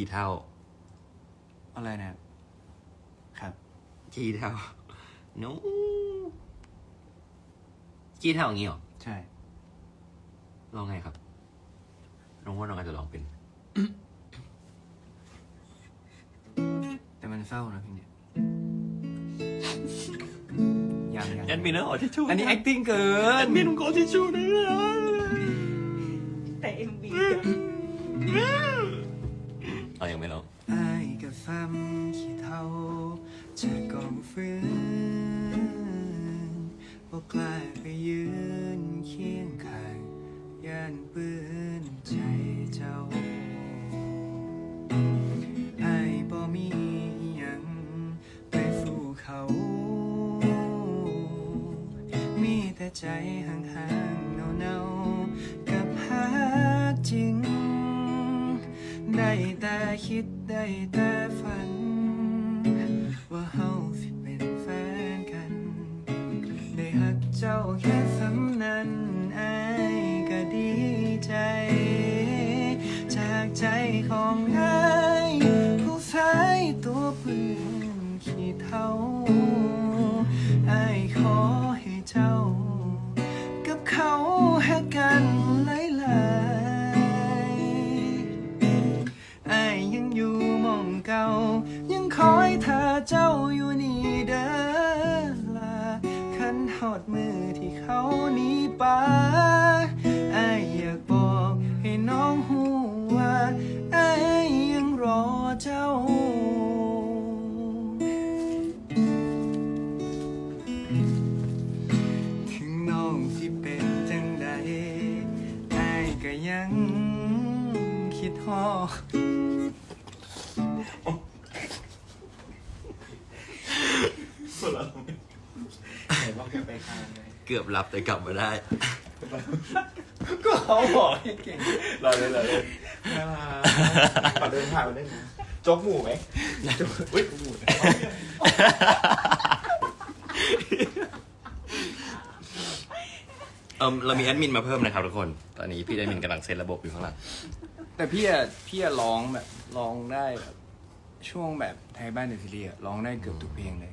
ขี้เท่า อะไรนะครับครับ ขี้เท่า no ขี้เท่าอย่างงี้เหรอใช่ ลองไงครับน้องว่าน้องอาจจะลองเป็น แต่มันเศร้านะพี่เนี่ยยังยังแอดมินนะขอทิชชู่อันนี้ acting เกิแอนดมินขอทิชชู่นะแต่เอ็มบี เอายังไม่ลองอายกับซ้ำขี้เท่าจากกองฟืนบอกกล้าไปยืนเคียงข้างย่านปืนใจเจ้าอายบ่มีอิหยังไปสู้เขา มีแต่ใจห่างๆเนาๆกับหาจริง ได้แต่คิดได้แต่ฝัน ว่าเฮาสิเป็นแฟนกัน ได้หักเจ้าแค่สำนั้นอายก็ดีใจ จากใจของไอายผู้ชายตัวปืนขี้เท่าไอายขอให้เจ้า กับเขาหักกัน เก่า ยังคอยเธอเจ้าอยู่นี่เด้อละคันหอดมือที่เขาหนี้ไปอายอยากบอกให้น้องหูว่าไอยังรอเจ้าถึงน้องสิเป็นจังใดอก็ยัง คิดฮอดไหนบอกจะไปคานไงเกือบหลับแต่กลับมาได้ ก็เขาบอกให้เก่งรอเลยรอเลยน่ารักขอเดินผ่านมาได้ไหมโจ๊กหมูไหมโจ๊กอุ้ยหมู เออเรามีแอดมินมาเพิ่มนะครับทุกคน ตอนนี้พี่แอดมินกำลังเซตระบบอยู่ข้างหลัง แต่พี่อะพี่อะร้องแบบร้องได้แบบช่วงแบบไทยบ้านเดอะซีรีส์อะร้องได้เกือบทุกเพลงเลย